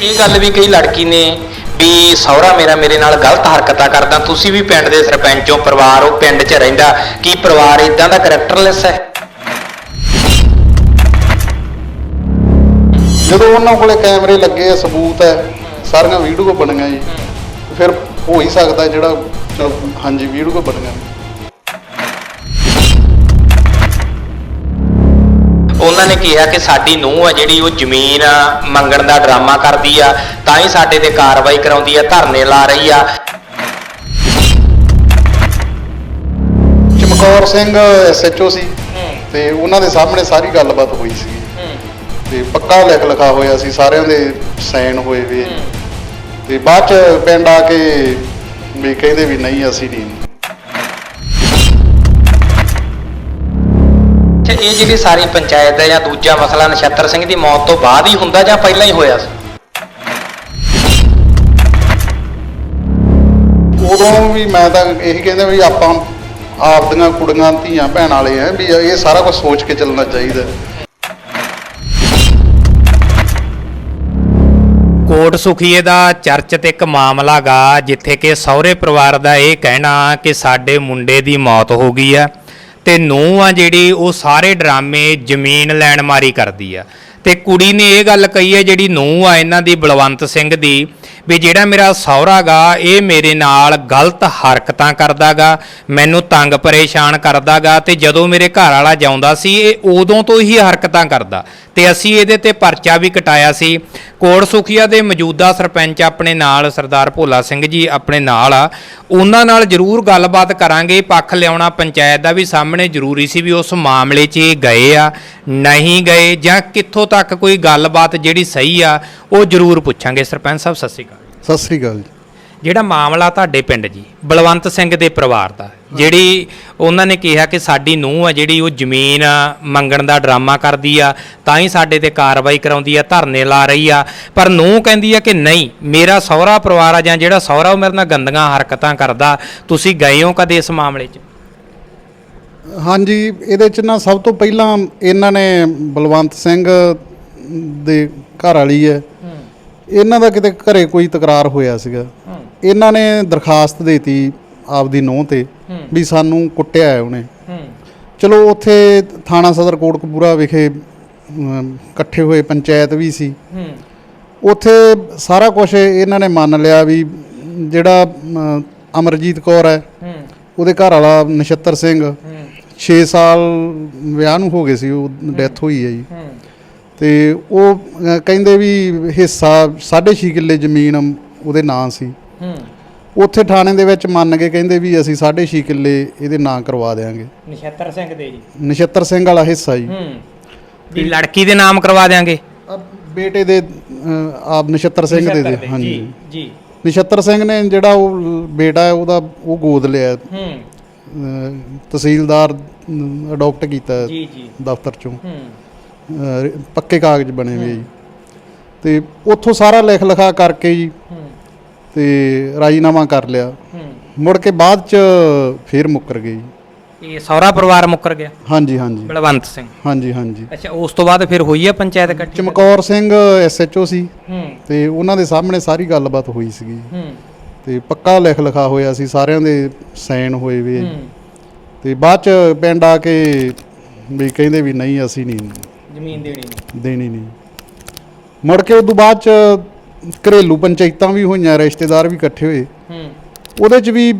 ਇਹ ਗੱਲ ਵੀ ਕਈ ਲੜਕੀ ਨੇ ਵੀ ਸਹੁਰਾ ਮੇਰਾ ਮੇਰੇ ਨਾਲ ਗਲਤ ਹਰਕਤਾਂ ਕਰਦਾ, ਤੁਸੀਂ ਵੀ ਪਿੰਡ ਦੇ ਸਰਪੰਚੋਂ ਪਰਿਵਾਰ, ਉਹ ਪਿੰਡ 'ਚ ਰਹਿੰਦਾ, ਕੀ ਪਰਿਵਾਰ ਇਦਾਂ ਦਾ ਕਰੈਕਟਰਲੈਸ ਹੈ? ਜਦੋਂ ਉਹਨਾਂ ਕੋਲੇ ਕੈਮਰੇ ਲੱਗੇ ਆ, ਸਬੂਤ ਹੈ, ਸਾਰੀਆਂ ਵੀਡੀਓ ਬਣੀਆਂ ਜੀ। ਫਿਰ ਹੋ ਹੀ ਸਕਦਾ ਜਿਹੜਾ ਹਾਂਜੀ, ਵੀਡੀਓ ਬਣੀਆਂ ਉਹਨਾਂ ਨੇ ਕਿਹਾ ਕਿ ਸਾਡੀ ਨੂੰਹ ਆ ਜਿਹੜੀ ਉਹ ਜ਼ਮੀਨ ਮੰਗਣ ਦਾ ਡਰਾਮਾ ਕਰਦੀ ਆ ਤਾਂ ਹੀ ਸਾਡੇ ਤੇ ਕਾਰਵਾਈ ਕਰਾਉਂਦੀ ਆ ਧਰਨੇ ਲਾ ਰਹੀ ਆ। ਚਮਕੌਰ ਸਿੰਘ ਐਸਐਚਓ ਸੀ ਤੇ ਉਹਨਾਂ ਦੇ ਸਾਹਮਣੇ ਸਾਰੀ ਗੱਲਬਾਤ ਹੋਈ ਸੀ। ਤੇ ਪੱਕਾ ਲਿਖ ਲਿਖਾ ਹੋਇਆ ਸੀ ਸਾਰਿਆਂ ਦੇ ਸਾਈਨ ਹੋਏ ਵੇ। ਤੇ ਬਾਅਦ ਚ ਪਿੰਡ ਆ ਕੇ ਵੀ ਕਹਿੰਦੇ ਵੀ ਨਹੀਂ ਅਸੀਂ ਨਹੀਂ। ਤੇ ਇਹ ਜਿਹੜੀ ਸਾਰੀ ਪੰਚਾਇਤ ਹੈ ਜਾਂ ਦੂਜਾ ਮਸਲਾ ਨਛੱਤਰ ਸਿੰਘ ਦੀ ਮੌਤ ਤੋਂ ਬਾਅਦ ਹੀ ਹੁੰਦਾ ਜਾਂ ਪਹਿਲਾਂ ਹੀ ਹੋਇਆ ਸੀ? ਉਦੋਂ ਵੀ ਮੈਂ ਤਾਂ ਇਹੀ ਕਹਿੰਦਾ ਵੀ ਆਪਾਂ ਆਪਦੀਆਂ ਕੁੜੀਆਂ ਧੀਆਂ ਭੈਣ ਵਾਲੇ ਆ ਵੀ ਇਹ ਸਾਰਾ ਕੁਝ ਸੋਚ ਕੇ ਚੱਲਣਾ ਚਾਹੀਦਾ। ਕੋਟ ਸੁਖੀਏ ਦਾ ਚਰਚ ਤੇ ਇੱਕ ਮਾਮਲਾ ਗਾ ਜਿੱਥੇ ਕਿ ਸਹੁਰੇ ਪਰਿਵਾਰ ਦਾ ਇਹ ਕਹਿਣਾ ਕਿ ਸਾਡੇ ਮੁੰਡੇ ਦੀ ਮੌਤ ਹੋ ਗਈ ਆ ਤੇ ਨੂੰਹ ਆ ਜਿਹੜੀ ਉਹ ਸਾਰੇ ਡਰਾਮੇ ਜ਼ਮੀਨ ਲੈਣ ਮਾਰੀ ਕਰਦੀ ਆ। ਤੇ ਕੁੜੀ ਨੇ ਇਹ ਗੱਲ ਕਹੀ ਹੈ, ਜਿਹੜੀ ਨੂੰਹ ਆ ਇਹਨਾਂ ਦੀ, ਬਲਵੰਤ ਸਿੰਘ ਦੀ, ਵੀ ਜਿਹੜਾ ਮੇਰਾ ਸਹੁਰਾ ਗਾ, ਇਹ ਮੇਰੇ ਨਾਲ ਗਲਤ ਹਰਕਤਾਂ ਕਰਦਾਗਾ ਮੈਨੂੰ ਤੰਗ ਪਰੇਸ਼ਾਨ ਕਰਦਾਗਾ ਤੇ ਜਦੋਂ ਮੇਰੇ ਘਰ ਵਾਲਾ ਜਾਉਂਦਾ ਸੀ, ਇਹ ਉਦੋਂ ਤੋਂ ਹੀ ਹਰਕਤਾਂ ਕਰਦਾ। ਤੇ ਅਸੀਂ ਇਹਦੇ ਤੇ ਪਰਚਾ ਵੀ ਕਟਾਇਆ ਸੀ। ਕੋੜ ਸੁਖੀਆ ਦੇ ਮੌਜੂਦਾ ਸਰਪੰਚ ਆਪਣੇ ਨਾਲ, ਸਰਦਾਰ ਭੋਲਾ ਸਿੰਘ ਜੀ ਆਪਣੇ ਨਾਲ ਆ। ਉਹਨਾਂ ਨਾਲ ਜ਼ਰੂਰ ਗੱਲਬਾਤ ਕਰਾਂਗੇ, ਪੱਖ ਲਿਆਉਣਾ ਪੰਚਾਇਤ ਦਾ ਵੀ ਸਾਹਮਣੇ ਜ਼ਰੂਰੀ ਸੀ ਵੀ ਉਸ ਮਾਮਲੇ 'ਚ ਇਹ ਗਏ ਆ, ਨਹੀਂ ਗਏ ਜਾਂ ਕਿੱਥੋਂ ਤੱਕ ਕੋਈ ਗੱਲਬਾਤ ਜਿਹੜੀ ਸਹੀ ਆ ਉਹ ਜ਼ਰੂਰ ਪੁੱਛਾਂਗੇ। ਸਰਪੰਚ ਸਾਹਿਬ ਸਤਿ ਸ਼੍ਰੀ ਅਕਾਲ। ਸਤਿ ਸ੍ਰੀ ਅਕਾਲ ਜੀ। ਜਿਹੜਾ ਮਾਮਲਾ ਤੁਹਾਡੇ ਪਿੰਡ ਜੀ ਬਲਵੰਤ ਸਿੰਘ ਦੇ ਪਰਿਵਾਰ ਦਾ ਜਿਹੜੀ ਉਹਨਾਂ ਨੇ ਕਿਹਾ ਕਿ ਸਾਡੀ ਨੂੰਹ ਆ ਜਿਹੜੀ ਉਹ ਜ਼ਮੀਨ ਮੰਗਣ ਦਾ ਡਰਾਮਾ ਕਰਦੀ ਆ ਤਾਂ ਹੀ ਸਾਡੇ ਤੇ ਕਾਰਵਾਈ ਕਰਾਉਂਦੀ ਆ ਧਰਨੇ ਲਾ ਰਹੀ ਆ। ਪਰ ਨੂੰਹ ਕਹਿੰਦੀ ਆ ਕਿ ਨਹੀਂ ਮੇਰਾ ਸਹੁਰਾ ਪਰਿਵਾਰ ਆ ਜਾਂ ਜਿਹੜਾ ਸਹੁਰਾ ਉਹ ਮੇਰੇ ਨਾਲ ਗੰਦੀਆਂ ਹਰਕਤਾਂ ਕਰਦਾ। ਤੁਸੀਂ ਗਏ ਹੋ ਕਦੇ ਇਸ ਮਾਮਲੇ 'ਚ? ਹਾਂਜੀ, ਇਹਦੇ ਚ ਨਾ ਸਭ ਤੋਂ ਪਹਿਲਾਂ ਇਹਨਾਂ ਨੇ ਬਲਵੰਤ ਸਿੰਘ ਦੇ ਘਰ ਵਾਲੀ ਹੈ। ਇਹਨਾਂ ਦਾ ਕਿਤੇ ਘਰੇ ਕੋਈ ਤਕਰਾਰ ਹੋਇਆ ਸੀਗਾ। ਇਹਨਾਂ ਨੇ ਦਰਖਾਸਤ ਦੇਤੀ ਆਪਦੀ ਨੂੰਹ ਤੇ ਵੀ ਸਾਨੂੰ ਕੁੱਟਿਆ ਹੈ ਉਹਨੇ। ਚਲੋ, ਉੱਥੇ ਥਾਣਾ ਸਦਰ ਕੋਟਕਪੂਰਾ ਵਿਖੇ ਇਕੱਠੇ ਹੋਏ ਪੰਚਾਇਤ ਵੀ ਸੀ। ਉੱਥੇ ਸਾਰਾ ਕੁਝ ਇਹਨਾਂ ਨੇ ਮੰਨ ਲਿਆ ਵੀ ਜਿਹੜਾ ਅਮਰਜੀਤ ਕੌਰ ਹੈ, ਉਹਦੇ ਘਰ ਵਾਲਾ ਨਛੱਤਰ ਸਿੰਘ। 6 ਸਾਲ ਵਿਆਹ ਨੂੰ ਹੋ ਗਏ ਸੀ ਉਹ ਡੈਥ ਹੋਈ ਹੈ ਜੀ। ਤੇ ਉਹ ਅ, ਕਹਿੰਦੇ ਵੀ ਹਿੱਸਾ 6.5 ਕਿੱਲੇ ਜ਼ਮੀਨ ਉਹਦੇ ਨਾਂ ਸੀ। ਉੱਥੇ ਥਾਣੇ ਦੇ ਵਿੱਚ ਮੰਨ ਕੇ ਕਹਿੰਦੇ ਵੀ ਅਸੀਂ 6.5 ਕਿੱਲੇ ਇਹਦੇ ਨਾਂ ਕਰਵਾ ਦੇਾਂਗੇ ਨਛੱਤਰ ਸਿੰਘ ਦੇ ਜੀ। ਨਛੱਤਰ ਸਿੰਘ ਵਾਲਾ ਹਿੱਸਾ ਜੀ। ਹੂੰ। ਵੀ ਲੜਕੀ ਦੇ ਨਾਮ ਕਰਵਾ ਦੇਾਂਗੇ ਅ, ਬੇਟੇ ਦੇ ਅ, ਆਪ ਨਛੱਤਰ ਸਿੰਘ ਦੇ ਦੇ ਹਾਂਜੀ। ਜੀ। ਨਛੱਤਰ ਸਿੰਘ ਨੇ ਜਿਹੜਾ ਉਹ ਬੇਟਾ ਹੈ ਉਹਦਾ ਉਹ ਗੋਦ ਲਿਆ। ਹੂੰ। ਤਹਿਸੀਲਦਾਰ ਅਡਾਪਟ ਕੀਤਾ ਜੀ ਜੀ। ਦਫ਼ਤਰ ਚੋਂ। ਹੂੰ। ਅ, ਪੱਕੇ ਕਾਗਜ਼ ਬਣੇ ਹੋਏ ਜੀ। ਤੇ ਉੱਥੋਂ ਸਾਰਾ ਲਿਖ ਲਿਖਾ ਕਰਕੇ ਜੀ ਤੇ ਰਾਜੀਨਾਮਾ ਕਰ ਲਿਆ। ਮੁੜ ਕੇ ਬਾਅਦ ਚ ਫੇਰ ਮੁੱਕਰ ਗਏ ਜੀ। ਇਹ ਸਹੁਰਾ ਪਰਿਵਾਰ ਮੁੱਕਰ ਗਿਆ? ਹਾਂਜੀ ਹਾਂਜੀ। ਬਲਵੰਤ ਸਿੰਘ। ਹਾਂਜੀ ਹਾਂਜੀ। ਅੱਛਾ ਉਸ ਤੋਂ ਬਾਅਦ ਫਿਰ ਹੋਈ ਹੈ ਪੰਚਾਇਤ ਇਕੱਠੀ? ਚਮਕੌਰ ਸਿੰਘ ਐਸਐਚਓ ਸੀ। ਹੂੰ। ਤੇ ਉਹਨਾਂ ਦੇ ਸਾਹਮਣੇ ਸਾਰੀ ਗੱਲਬਾਤ ਹੋਈ ਸੀਗੀ ਹੂੰ। ਤੇ ਪੱਕਾ ਲਿਖ ਲਿਖਾ ਹੋਇਆ ਸੀ ਸਾਰਿਆਂ ਦੇ ਸਾਈਨ ਹੋਏ ਵੇ। ਤੇ ਬਾਅਦ ਚ ਪਿੰਡ ਆ ਕੇ ਵੀ ਕਹਿੰਦੇ ਵੀ ਨਹੀਂ ਅਸੀਂ ਨਹੀਂ ਜ਼ਮੀਨ ਦੇਣੀ ਨਹੀਂ। ਦੇਣੀ ਨਹੀਂ। ਮੁੜ ਕੇ ਉਦੋਂ ਬਾਅਦ ਚ ਘਰੇਲੂ ਪੰਚਾਇਤਾਂ ਵੀ ਹੋਈਆਂ ਰਿਸ਼ਤੇਦਾਰ ਵੀ ਇਕੱਠੇ ਹੋਏ। ਹੂੰ। ਉਹਦੇ ਚ ਵੀ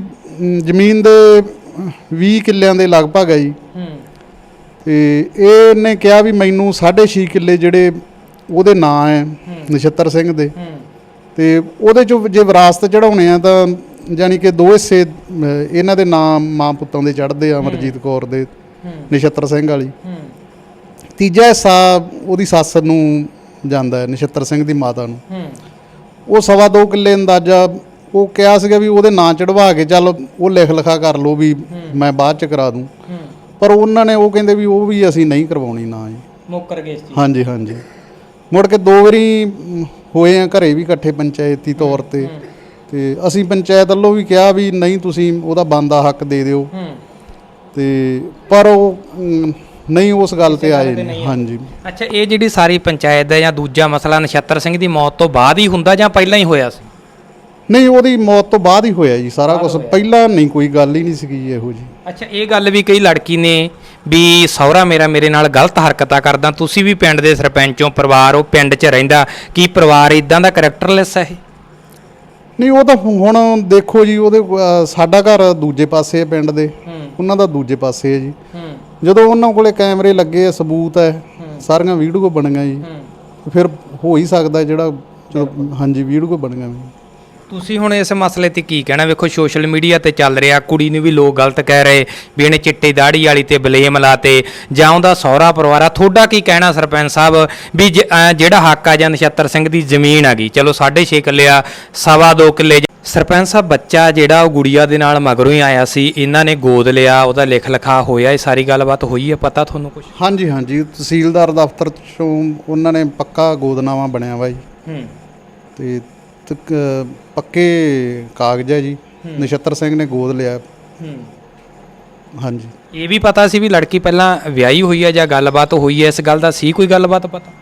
ਜ਼ਮੀਨ ਦੇ ਅ, 20 ਕਿੱਲਿਆਂ ਦੇ ਲਗਭਗ ਹੈ ਜੀ। ਹੂੰ। ਤੇ ਇਹ ਨੇ ਕਿਹਾ ਵੀ ਮੈਨੂੰ 6.5 ਕਿੱਲੇ ਜਿਹੜੇ ਉਹਦੇ ਨਾਂ ਹੈ। ਨਛੱਤਰ ਸਿੰਘ ਦੇ। ਹੂੰ। ਤੇ ਉਹਦੇ ਚੋਂ ਜੇ ਵਿਰਾਸਤ ਚੜਾਉਣੇ ਆ ਤਾਂ ਯਾਨੀ ਕਿ ਦੋ ਹਿੱਸੇ ਇਹਨਾਂ ਦੇ ਨਾਮ ਮਾਂ ਪੁੱਤਾਂ ਦੇ ਚੜ੍ਹਦੇ ਆ ਅਮਰਜੀਤ ਕੌਰ ਦੇ ਹੂੰ। ਨਛੱਤਰ ਸਿੰਘ ਵਾਲੀ। ਤੀਜਾ ਹਿੱਸਾ ਉਹਦੀ ਸੱਸ ਨੂੰ ਜਾਂਦਾ ਹੈ ਨਛੱਤਰ ਸਿੰਘ ਦੀ ਮਾਤਾ ਨੂੰ। ਉਹ ਸਵਾ ਦੋ ਕਿੱਲੇ ਅੰਦਾਜ਼ਾ ਉਹ ਕਿਹਾ ਸੀਗਾ ਵੀ ਉਹਦੇ ਨਾਂ ਚੜਵਾ ਕੇ ਚੱਲ ਉਹ ਲਿਖ ਲਿਖਾ ਕਰ ਲਓ ਵੀ ਮੈਂ ਬਾਅਦ ਚ ਕਰਾ ਦੂੰ। ਪਰ ਉਹਨਾਂ ਨੇ ਉਹ ਕਹਿੰਦੇ ਵੀ ਉਹ ਵੀ ਅਸੀਂ ਨਹੀਂ ਕਰਵਾਉਣੀ ਨਾ ਜੀ। ਮੁੱਕਰ ਗਏ ਇਸ ਚੀਜ਼ ਹਾਂਜੀ ਹਾਂਜੀ। ਮੁੜ ਕੇ ਦੋ ਵਾਰੀ ਹੋਏ ਆ ਘਰੇ ਵੀ ਇਕੱਠੇ ਪੰਚਾਇਤੀ ਤੌਰ ਤੇ। ਤੇ ਅਸੀਂ ਪੰਚਾਇਤ ਵੱਲੋਂ ਵੀ ਕਿਹਾ ਵੀ ਨਹੀਂ ਤੁਸੀਂ ਉਹਦਾ ਬੰਦਾ ਹੱਕ ਦੇ ਦਿਓ। ਤੇ ਪਰ ਉਹ ਨਹੀਂ ਉਸ ਗੱਲ ਤੇ ਆਏ ਨਹੀਂ ਹਾਂਜੀ। ਅੱਛਾ ਇਹ ਜਿਹੜੀ ਸਾਰੀ ਪੰਚਾਇਤ ਦਾ ਜਾਂ ਦੂਜਾ ਮਸਲਾ ਨਛੱਤਰ ਸਿੰਘ ਦੀ ਮੌਤ ਤੋਂ ਬਾਅਦ ਹੀ ਹੁੰਦਾ ਜਾਂ ਪਹਿਲਾਂ ਹੀ ਹੋਇਆ ਸੀ? ਨਹੀਂ ਉਹਦੀ ਮੌਤ ਤੋਂ ਬਾਅਦ ਹੀ ਹੋਇਆ ਜੀ ਸਾਰਾ ਕੁਝ ਪਹਿਲਾਂ ਨਹੀਂ ਕੋਈ ਗੱਲ ਹੀ ਨਹੀਂ ਸੀਗੀ ਇਹੋ ਜੀ। ਅੱਛਾ ਇਹ ਗੱਲ ਵੀ ਕਈ ਲੜਕੀ ਨੇ ਵੀ ਸਹੁਰਾ ਮੇਰਾ ਮੇਰੇ ਨਾਲ ਗਲਤ ਹਰਕਤਾਂ ਕਰਦਾ ਤੁਸੀਂ ਵੀ ਪਿੰਡ ਦੇ ਸਰਪੰਚੋਂ ਪਰਿਵਾਰ ਉਹ ਪਿੰਡ 'ਚ ਰਹਿੰਦਾ ਕੀ ਪਰਿਵਾਰ ਇਦਾਂ ਦਾ ਕਰੈਕਟਰਲੈਸ ਹੈ ਇਹ? ਨਹੀਂ ਉਹ ਤਾਂ ਹੁਣ ਦੇਖੋ ਜੀ ਉਹਦੇ ਅਹ, ਸਾਡਾ ਘਰ ਦੂਜੇ ਪਾਸੇ ਹੈ ਪਿੰਡ ਦੇ। ਉਹਨਾਂ ਦਾ ਦੂਜੇ ਪਾਸੇ ਹੈ ਜੀ। ਜਦੋਂ ਉਹਨਾਂ ਕੋਲੇ ਕੈਮਰੇ ਲੱਗੇ ਆ ਸਬੂਤ ਹੈ ਸਾਰੀਆਂ ਵੀਡੀਓ ਬਣੀਆਂ ਜੀ। ਫਿਰ ਹੋ ਹੀ ਸਕਦਾ ਜਿਹੜਾ ਹਾਂਜੀ ਵੀਡੀਓ ਬਣੀਆਂ ਵੀ। ਤੁਸੀਂ ਹੁਣ ਇਸ ਮਸਲੇ ਤੇ ਕੀ ਕਹਿਣਾ? ਵੇਖੋ ਸੋਸ਼ਲ ਮੀਡੀਆ ਤੇ ਚੱਲ ਰਿਹਾ ਕੁੜੀ ਨੂੰ ਵੀ ਲੋਕ ਗਲਤ ਕਹਿ ਰਹੇ ਵੀ ਇਹਨੇ ਚਿੱਟੇ ਦਾੜੀ ਵਾਲੀ ਤੇ ਬਲੇਮ ਲਾਤੇ ਜਾਂ ਉਹਦਾ ਸਹੁਰਾ ਪਰਿਵਾਰ ਆ। ਤੁਹਾਡਾ ਕੀ ਕਹਿਣਾ ਸਰਪੰਚ ਸਾਹਿਬ ਵੀ ਜ- ਅਹ ਜਿਹੜਾ ਹੱਕ ਆ ਜਾਂ ਨਛੱਤਰ ਸਿੰਘ ਦੀ ਜ਼ਮੀਨ ਆ ਗਈ? ਚਲੋ 6.5 ਕਿੱਲੇ ਆ ਸਵਾ ਦੋ ਕਿੱਲੇ ਸਰਪੰਚ ਸਾਹਿਬ ਬੱਚਾ ਜਿਹੜਾ ਉਹ ਗੁੜੀਆ ਦੇ ਨਾਲ ਮਗਰੋਂ ਹੀ ਆਇਆ ਸੀ ਇਹਨਾਂ ਨੇ ਗੋਦ ਲਿਆ ਉਹਦਾ ਲਿਖ ਲਿਖਾ ਹੋਇਆ ਇਹ ਸਾਰੀ ਗੱਲਬਾਤ ਹੋਈ ਹੈ ਪਤਾ ਤੁਹਾਨੂੰ ਕੁਝ ਹਾਂਜੀ ਹਾਂਜੀ ਤਹਿਸੀਲਦਾਰ ਦਫ਼ਤਰ ਚੋਂ ਉਹਨਾਂ ਨੇ ਪੱਕਾ ਗੋਦਨਾਮਾ ਬਣਿਆ ਵਾ ਜੀ। ਹੂੰ। ਤੇ ਤਕ- ਪੱਕੇ ਕਾਗਜ਼ ਹੈ ਜੀ। ਨਛੱਤਰ ਸਿੰਘ ਨੇ ਗੋਦ ਲਿਆ। ਹੂੰ। ਹਾਂਜੀ। ਇਹ ਵੀ ਪਤਾ ਸੀ ਵੀ ਲੜਕੀ ਪਹਿਲਾਂ ਵਿਆਹੀ ਹੋਈ ਹੈ ਜਾਂ ਗੱਲਬਾਤ ਹੋਈ ਹੈ ਇਸ ਗੱਲ ਦਾ ਸੀ ਕੋਈ ਗੱਲਬਾਤ ਪਤਾ?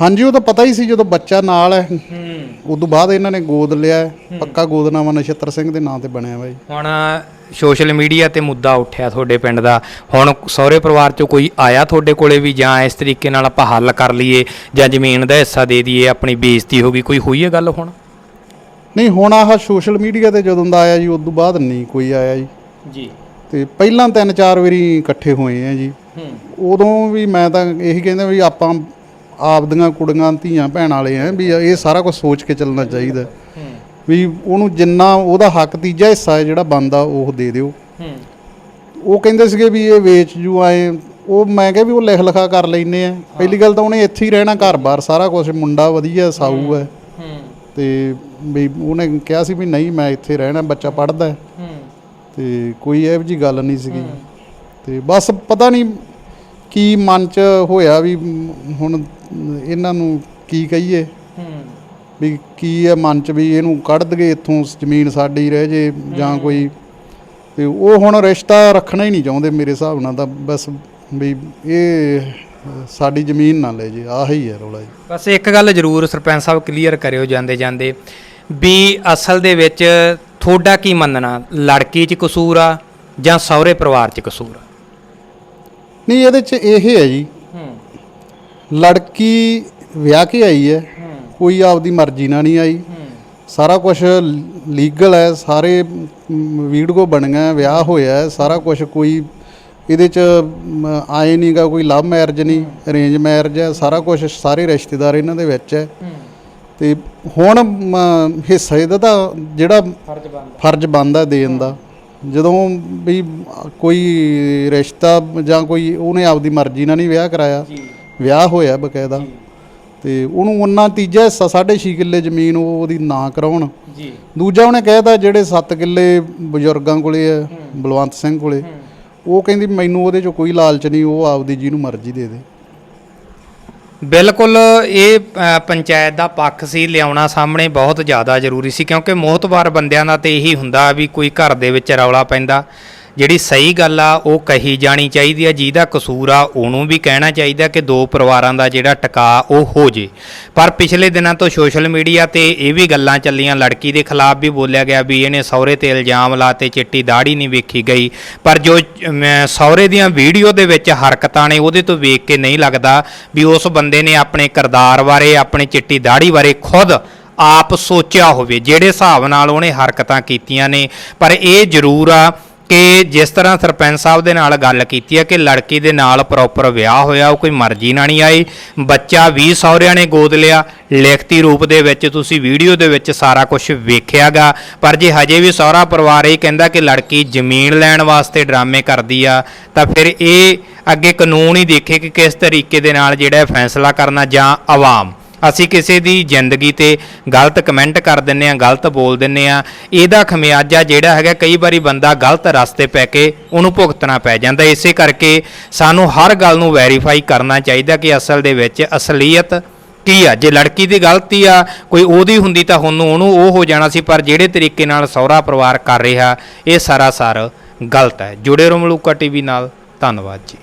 ਹਾਂਜੀ ਉਹ ਤਾਂ ਪਤਾ ਹੀ ਸੀ ਜਦੋਂ ਬੱਚਾ ਨਾਲ ਹੈ। ਹੂੰ। ਉਦੋਂ ਬਾਅਦ ਇਹਨਾਂ ਨੇ ਗੋਦ ਲਿਆ ਹੈ। ਪੱਕਾ ਗੋਦਨਾਮਾ ਨਛੱਤਰ ਸਿੰਘ ਦੇ ਨਾਂ ਤੇ ਬਣਿਆ ਵਾ ਜੀ ਹੁਣ ਸੋਸ਼ਲ ਮੀਡੀਆ ਤੇ ਮੁੱਦਾ ਉੱਠਿਆ ਤੁਹਾਡੇ ਪਿੰਡ ਦਾ। ਹੁਣ ਸਹੁਰੇ ਪਰਿਵਾਰ ਚੋਂ ਕੋਈ ਆਇਆ ਤੁਹਾਡੇ ਕੋਲੇ ਵੀ ਜਾਂ ਇਸ ਤਰੀਕੇ ਨਾਲ ਆਪਾਂ ਹੱਲ ਕਰ ਲਈਏ ਜਾਂ ਜ਼ਮੀਨ ਦਾ ਹਿੱਸਾ ਦੇ ਦਈਏ ਆਪਣੀ ਬੇਇੱਜ਼ਤੀ ਹੋ ਗਈ ਕੋਈ ਹੋਈ ਹੈ ਗੱਲ ਹੁਣ? ਨਹੀਂ ਹੁਣ ਆਹ ਸੋਸ਼ਲ ਮੀਡੀਆ ਤੇ ਜਦੋਂ ਦਾ ਆਇਆ ਜੀ ਉਦੋਂ ਬਾਅਦ ਨਹੀਂ ਕੋਈ ਆਇਆ ਜੀ। ਜੀ। ਤੇ ਪਹਿਲਾਂ ਤਿੰਨ ਚਾਰ ਵਾਰੀ ਇਕੱਠੇ ਹੋਏ ਆ ਜੀ। ਹੂੰ। ਉਦੋਂ ਵੀ ਮੈਂ ਤਾਂ ਇਹੀ ਕਹਿੰਦਾ ਵੀ ਆਪਾਂ ਆਪਦੀਆਂ ਕੁੜੀਆਂ ਧੀਆਂ ਭੈਣ ਵਾਲੇ ਆ ਵੀ ਇਹ ਸਾਰਾ ਕੁਝ ਸੋਚ ਕੇ ਚੱਲਣਾ ਚਾਹੀਦਾ। ਵੀ ਉਹਨੂੰ ਜਿੰਨਾ ਉਹਦਾ ਹੱਕ ਤੀਜਾ ਹਿੱਸਾ ਹੈ ਜਿਹੜਾ ਬੰਦਾ ਉਹ ਦੇ ਦਿਓ। ਉਹ ਕਹਿੰਦੇ ਸੀਗੇ ਵੀ ਇਹ ਵੇਚ ਜੂ ਆਏ। ਉਹ ਮੈਂ ਕਿਹਾ ਵੀ ਉਹ ਲਿਖ ਲਿਖਾ ਕਰ ਲੈਨੇ ਆ ਪਹਿਲੀ ਗੱਲ ਤਾਂ ਉਹਨੇ ਇੱਥੇ ਹੀ ਰਹਿਣਾ ਘਰ-ਬਾਰ ਸਾਰਾ ਕੁਝ ਮੁੰਡਾ ਵਧੀਆ ਸਾਊ ਹੈ। ਤੇ ਵੀ ਉਹਨੇ ਕਿਹਾ ਸੀ ਵੀ ਨਹੀਂ ਮੈਂ ਇੱਥੇ ਰਹਿਣਾ ਬੱਚਾ ਪੜਦਾ ਹੂੰ। ਤੇ ਕੋਈ ਇਹੋ ਜੀ ਗੱਲ ਨਹੀਂ ਸੀਗੀ। ਤੇ ਬਸ ਪਤਾ ਨਹੀਂ ਕੀ ਮਨ ਚ ਹੋਇਆ ਵੀ ਹੁਣ ਇਹਨਾਂ ਨੂੰ ਕੀ ਕਹੀਏ? ਹੂੰ। ਵੀ ਕੀ ਹੈ ਮਨ ਚ ਵੀ ਇਹਨੂੰ ਕੱਢ ਦਗੇ ਇੱਥੋਂ ਜ਼ਮੀਨ ਸਾਡੀ ਰਹਿ ਜੇ ਜਾਂ ਕੋਈ। ਤੇ ਉਹ ਹੁਣ ਰਿਸ਼ਤਾ ਰੱਖਣਾ ਹੀ ਨਹੀਂ ਚਾਹੁੰਦੇ ਮੇਰੇ ਹਿਸਾਬ ਨਾਲ ਤਾਂ ਬਸ ਵੀ ਇਹ ਸਾਡੀ ਜ਼ਮੀਨ ਨਾ ਲੈ ਜੇ ਆਹੀ ਹੈ ਰੌਲਾ ਜੀ। ਬਸ ਇੱਕ ਗੱਲ ਜ਼ਰੂਰ ਸਰਪੰਚ ਸਾਹਿਬ ਕਲੀਅਰ ਕਰਿਓ ਜਾਂਦੇ ਜਾਂਦੇ ਵੀ ਅਸਲ ਦੇ ਵਿੱਚ ਤੁਹਾਡਾ ਕੀ ਮੰਨਣਾ? ਲੜਕੀ 'ਚ ਕਸੂਰ ਆ ਜਾਂ ਸਹੁਰੇ ਪਰਿਵਾਰ 'ਚ ਕਸੂਰ ਆ? ਨਹੀਂ ਇਹਦੇ ਚ ਇਹ ਹੈ ਜੀ। ਹੂੰ। ਲੜਕੀ ਵਿਆਹ ਕੇ ਆਈ ਹੈ। ਹੂੰ। ਕੋਈ ਆਪਦੀ ਮਰਜ਼ੀ ਨਾਲ ਨਹੀਂ ਆਈ। ਹੂੰ। ਸਾਰਾ ਕੁਝ ਲੀਗਲ ਹੈ ਸਾਰੇ ਵੀਡੀਓ ਬਣੀਆਂ ਵਿਆਹ ਹੋਇਆ ਸਾਰਾ ਕੁਝ ਕੋਈ ਇਹਦੇ ਚ ਆਏ ਨਹੀਂਗਾ ਕੋਈ ਲਵ ਮੈਰਿਜ ਨਹੀਂ ਅਰੇਂਜ ਮੈਰਿਜ ਹੈ ਸਾਰਾ ਕੁਝ ਸਾਰੇ ਰਿਸ਼ਤੇਦਾਰ ਇਹਨਾਂ ਦੇ ਵਿੱਚ ਹੈ। ਤੇ ਹੁਣ ਮ, ਹਿੱਸਾ ਇਹਦਾ ਤਾਂ ਜਿਹੜਾ ਫਰਜ਼ ਬੰਦ ਦੇਣ ਦਾ। ਜਦੋਂ ਵੀ ਕੋਈ ਰਿਸ਼ਤਾ ਜਾਂ ਕੋਈ ਉਹਨੇ ਆਪਦੀ ਮਰਜ਼ੀ ਨਾਲ ਨਹੀਂ ਵਿਆਹ ਕਰਾਇਆ ਜੀ। ਵਿਆਹ ਹੋਇਆ ਬਕਾਇਦਾ ਤੇ ਉਹਨੂੰ ਉਹਨਾਂ ਤੀਜਾ ਹਿੱਸਾ 6.5 ਕਿੱਲੇ ਜ਼ਮੀਨ ਉਹ ਉਹਦੀ ਨਾ ਕਰਾਉਣ। ਜੀ। ਦੂਜਾ ਉਹਨੇ ਕਹਿਤਾ ਜਿਹੜੇ 7 ਕਿੱਲੇ ਬਜ਼ੁਰਗਾਂ ਕੋਲੇ ਆ ਬਲਵੰਤ ਸਿੰਘ ਕੋਲੇ ਉਹ ਕਹਿੰਦੀ ਮੈਨੂੰ ਉਹਦੇ ਚੋਂ ਕੋਈ ਲਾਲਚ ਨਹੀਂ ਉਹ ਆਪਦੀ ਜਿਹਨੂੰ ਮਰਜ਼ੀ ਦੇ ਦੇ। ਬਿਲਕੁਲ ਇਹ ਪੰਚਾਇਤ ਦਾ ਪੱਖ ਸੀ, ਲਿਆਉਣਾ ਸਾਹਮਣੇ ਬਹੁਤ ਜ਼ਿਆਦਾ ਜ਼ਰੂਰੀ ਸੀ, ਕਿਉਂਕਿ ਮੋਹਤਬਾਰ ਬੰਦਿਆਂ ਦਾ ਤੇ ਇਹੀ ਹੁੰਦਾ ਵੀ ਕੋਈ ਘਰ ਦੇ ਵਿੱਚ ਰੌਲਾ ਪੈਂਦਾ। ਜਿਹੜੀ ਸਹੀ ਗੱਲ ਆ, ਉਹ ਕਹੀ ਜਾਣੀ ਚਾਹੀਦੀ ਆ, ਜਿਹਦਾ ਕਸੂਰ ਆ, ਉਹਨੂੰ ਵੀ ਕਹਿਣਾ ਚਾਹੀਦਾ ਕਿ ਦੋ ਪਰਿਵਾਰਾਂ ਦਾ ਜਿਹੜਾ ਟਿਕਾ, ਉਹ ਹੋ ਜੇ। ਪਰ ਪਿਛਲੇ ਦਿਨਾਂ ਤੋਂ ਸੋਸ਼ਲ ਮੀਡੀਆ ਤੇ ਇਹ ਵੀ ਗੱਲਾਂ ਚੱਲੀਆਂ, ਲੜਕੀ ਦੇ ਖਿਲਾਫ ਵੀ ਬੋਲਿਆ ਗਿਆ ਵੀ ਇਹਨੇ ਸਹੁਰੇ ਤੇ ਇਲਜ਼ਾਮ ਲਾਤੇ ਚਿੱਟੀ ਦਾੜੀ ਨਹੀਂ ਵੇਖੀ ਗਈ। ਪਰ ਜੋ ਸਹੁਰੇ ਦੀਆਂ ਵੀਡੀਓ ਦੇ ਵਿੱਚ ਹਰਕਤਾਂ ਨੇ, ਉਹਦੇ ਤੋਂ ਵੇਖ ਕੇ ਨਹੀਂ ਲੱਗਦਾ ਵੀ ਉਸ ਬੰਦੇ ਨੇ ਆਪਣੇ ਕਿਰਦਾਰ ਬਾਰੇ, ਆਪਣੇ ਚਿੱਟੀ ਦਾੜੀ ਬਾਰੇ ਖੁਦ ਆਪ ਸੋਚਿਆ ਹੋਵੇ। ਜਿਹੜੇ ਹਿਸਾਬ ਨਾਲ ਉਹਨੇ ਹਰਕਤਾਂ ਕੀਤੀਆਂ ਨੇ, ਪਰ ਇਹ ਜ਼ਰੂਰ ਆ ਕਿ ਜਿਸ ਤਰ੍ਹਾਂ ਸਰਪੰਚ ਸਾਹਿਬ ਦੇ ਨਾਲ ਗੱਲ ਕੀਤੀ ਹੈ ਕਿ ਲੜਕੀ ਦੇ ਨਾਲ ਪ੍ਰੋਪਰ ਵਿਆਹ ਹੋਇਆ, ਉਹ ਕੋਈ ਮਰਜ਼ੀ ਨਾਲ ਨਹੀਂ ਆਈ। ਬੱਚਾ ਵੀ ਸਹੁਰਿਆਂ ਨੇ ਗੋਦ ਲਿਆ। ਲਿਖਤੀ ਰੂਪ ਦੇ ਵਿੱਚ ਤੁਸੀਂ ਵੀਡੀਓ ਦੇ ਵਿੱਚ ਸਾਰਾ ਕੁਝ ਵੇਖਿਆਗਾ। ਪਰ ਜੇ ਹਜੇ ਵੀ ਸਹੁਰਾ ਪਰਿਵਾਰ ਇਹ ਕਹਿੰਦਾ ਕਿ ਲੜਕੀ ਜ਼ਮੀਨ ਲੈਣ ਵਾਸਤੇ ਡਰਾਮੇ ਕਰਦੀ ਆ, ਤਾਂ ਫਿਰ ਇਹ ਅੱਗੇ ਕਾਨੂੰਨ ਹੀ ਦੇਖੇ ਕਿ ਕਿਸ ਤਰੀਕੇ ਦੇ ਨਾਲ ਜਿਹੜਾ ਫੈਸਲਾ ਕਰਨਾ ਜਾਂ ਆਵਾਮ। ਅਸੀਂ ਕਿਸੇ ਦੀ ਜ਼ਿੰਦਗੀ ਤੇ ਗਲਤ ਕਮੈਂਟ ਕਰ ਦਿੰਨੇ ਆ ਗਲਤ ਬੋਲ ਦਿੰਨੇ ਆ ਇਹਦਾ ਖਮਿਆਜਾ ਜਿਹੜਾ ਹੈਗਾ, ਕਈ ਵਾਰੀ ਬੰਦਾ ਗਲਤ ਰਸਤੇ ਪੈ ਕੇ ਉਹਨੂੰ ਭੁਗਤਣਾ ਪੈ ਜਾਂਦਾ। ਇਸੇ ਕਰਕੇ ਸਾਨੂੰ ਹਰ ਗੱਲ ਨੂੰ ਵੈਰੀਫਾਈ ਕਰਨਾ ਚਾਹੀਦਾ ਕਿ ਅਸਲ ਦੇ ਵਿੱਚ ਅਸਲੀਅਤ ਕੀ ਆ। ਜੇ ਲੜਕੀ ਦੀ ਗਲਤੀ ਆ, ਕੋਈ ਉਹਦੀ ਹੁੰਦੀ ਤਾਂ ਹੁਣ ਉਹਨੂੰ ਉਹ ਹੋ ਜਾਣਾ ਸੀ, ਪਰ ਜਿਹੜੇ ਤਰੀਕੇ ਨਾਲ ਸਹੁਰਾ ਪਰਿਵਾਰ ਕਰ ਰਿਹਾ, ਇਹ ਸਾਰਾ ਸਾਰ ਗਲਤ ਹੈ। ਜੁੜੇ ਰਹੋ ਮਲੂਕਾ ਟੀਵੀ ਨਾਲ, ਧੰਨਵਾਦ ਜੀ।